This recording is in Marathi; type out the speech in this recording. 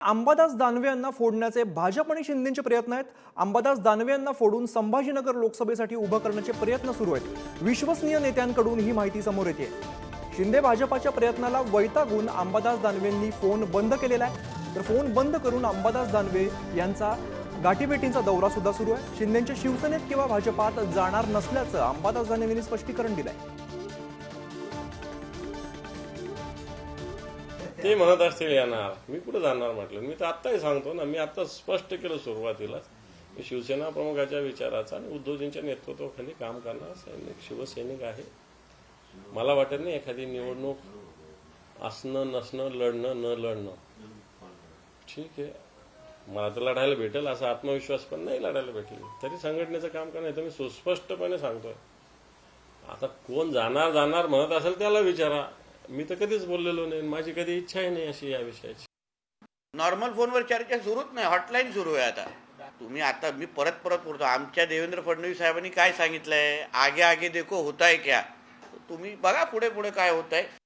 अंबादास दानवे यांना फोडण्याचे भाजप आणि शिंदेचे प्रयत्न आहेत. अंबादास दानवे यांना फोडून संभाजीनगर लोकसभेसाठी उभं करण्याचे प्रयत्न सुरू आहेत. विश्वसनीय नेत्यांकडून ही माहिती समोर येते. शिंदे भाजपाच्या प्रयत्नाला वैतागून अंबादास दानवेंनी फोन बंद केलेला आहे. तर फोन बंद करून अंबादास दानवे यांचा गाठीभेटींचा दौरा सुद्धा सुरू आहे. शिंदेच्या शिवसेनेत किंवा भाजपात जाणार नसल्याचं अंबादास दानवेंनी स्पष्टीकरण दिलंय. ते म्हणत असतील येणार मी कुठे जाणार? म्हटलं. मी तर आत्ताही सांगतो ना मी आता स्पष्ट केलं सुरुवातीलाच. मी शिवसेना प्रमुखाच्या विचाराचा आणि उद्धवजींच्या नेतृत्वाखाली काम करणार सैनिक शिवसैनिक आहे. मला वाटत नाही एखादी निवडणूक असणं नसणं लढणं न लढणं. ठीक आहे. मला तर लढायला भेटेल असा आत्मविश्वास पण नाही लढायला भेटेल. तरी संघटनेचं काम करणं तर मी सुस्पष्टपणे सांगतोय. आता कोण जाणार जाणार म्हणत असेल त्याला विचारा. मी तर कधीच बोललेलो नाही माझी कधी इच्छाही नाही अशी या विषयाची. नॉर्मल फोनवर चर्चा सुरूच नाही हॉटलाईन सुरू आहे आता. तुम्ही आता मी परत परत बोलतो आमच्या देवेंद्र फडणवीस साहेबांनी काय सांगितलंय? आगे आगे देखो होत आहे क्या? तुम्ही बघा पुढे पुढे काय होत आहे